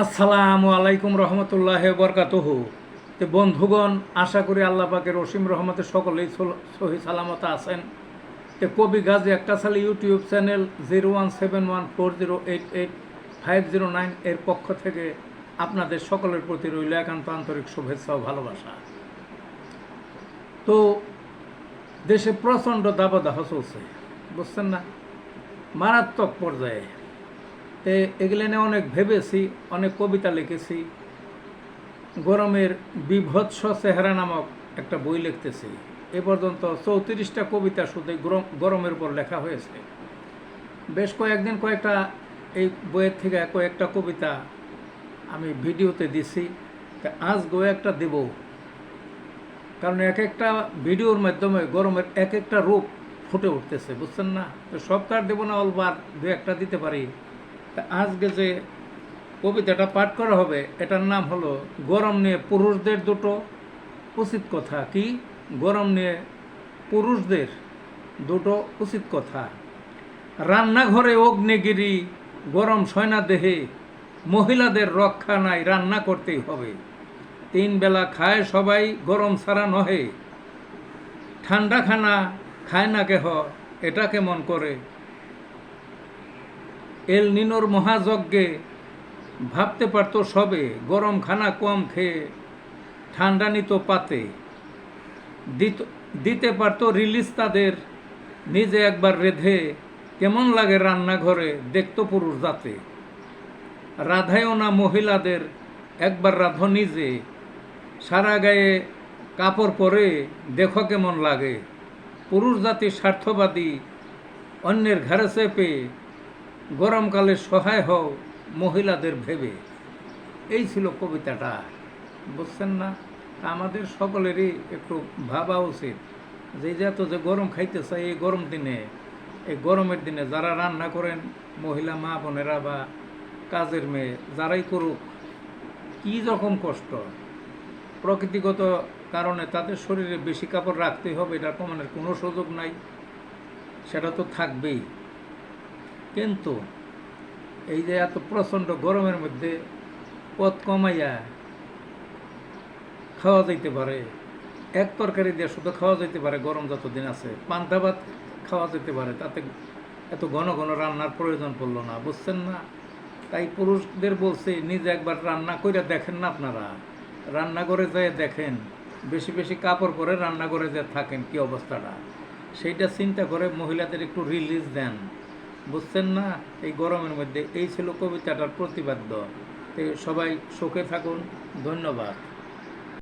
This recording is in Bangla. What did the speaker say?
আসসালামু আলাইকুম রহমতুল্লাহ বরকাতহ তো বন্ধুগণ, আশা করি আল্লাহ পাকের রসিম রহমতে সকলেই সহি সালামত আছেন। তো কবি গাজী একটা সালে YouTube channel zero one seven one four zero eight eight five zero nine এর পক্ষ থেকে আপনাদের সকলের প্রতি রইল একান্ত আন্তরিক শুভেচ্ছা ও ভালোবাসা। তো, দেশে প্রচণ্ড দাবদাহ চলছে, বুঝছেন না? মারাত্মক পর্যায়ে এগুলো নিয়ে অনেক ভেবেছি, অনেক কবিতা লিখেছি। গরমের বিভৎস চেহারা নামক একটা বই লিখতেছি। এ পর্যন্ত চৌত্রিশটা কবিতা শুধু গরম, গরমের উপর লেখা হয়েছে। বেশ কয়েকদিন কয়েকটা এই বইয়ের থেকে কয়েকটা কবিতা আমি ভিডিওতে দিছি। তা আজ গো একটা দেব। কারণ এক একটা ভিডিওর মাধ্যমে গরমের এক একটা রূপ ফুটে উঠতেছে, বুঝছেন না? তো সবকার দেব না অলবার দু একটা দিতে পারি? তা আজকে যে কবিতাটা পাঠ করা হবে, এটার নাম হলো গরম নিয়ে পুরুষদের দুটো। উচিত কথা কি? গরম নিয়ে পুরুষদের দুটো উচিত কথা। রান্নাঘরে অগ্নিগিরি, গরম সয়না দেহে, মহিলাদের রক্ষা নাই, রান্না করতেই হবে। তিন বেলা খায় সবাই, গরম ছাড়া নহে। ঠান্ডা খানা খায় না কেহ, এটা কেমন করে? এল নিনোর মহাযজ্ঞে ভাবতে পারতো সবে, গরম খানা কম খেয়ে ঠান্ডা নিত পাতে। দিত, দিতে পারতো রিলিজ তাদের নিজে একবার রেধে, কেমন লাগে রান্নাঘরে দেখতো পুরুষ জাতে। রাধায়ও না মহিলাদের, একবার রাধো নিজে, সারা গায়ে কাপড় পরে দেখো কেমন লাগে। পুরুষ জাতি স্বার্থবাদী, অন্যের ঘরে চেপে গরমকালে সহায় হও মহিলাদের ভেবে। এই ছিল কবিতাটা। বুঝছেন না? আমাদের সকলেরই একটু ভাবা উচিত। যে যত যে গরম খাইতে চাই এই গরম দিনে, এই গরমের দিনে যারা রান্না করেন, মহিলা মা বোনেরা বা কাজের মেয়ে, যারাই করুক, কী রকম কষ্ট? প্রকৃতিগত কারণে তাদের শরীরে বেশি কাপড় রাখতেই হবে, এটা কমানোর কোনো সুযোগ নাই। সেটা তো থাকবেই। কিন্তু এই যে এত প্রচণ্ড গরমের মধ্যে পথ কমাইয়া খাওয়া যাইতে পারে, এক তরকারি দিয়ে শুধু খাওয়া যাইতে পারে, গরম যতদিন আছে, পান্তা ভাত খাওয়া যেতে পারে, তাতে এত ঘন ঘন রান্নার প্রয়োজন পড়ল না, বুঝছেন না? তাই পুরুষদের বলছে, নিজে একবার রান্না করে দেখেন না আপনারা। রান্না করে যেয়ে দেখেন, বেশি বেশি কাপড় পরে রান্না করে যে থাকেন, কি অবস্থাটা? সেইটা চিন্তা করে মহিলাদের একটু রিলিজ দেন। বুঝছেন না? এই গরমের মধ্যে এই ছিল কবিতাটার প্রতিবাদ্য তো সবাই সুখে থাকুন। ধন্যবাদ।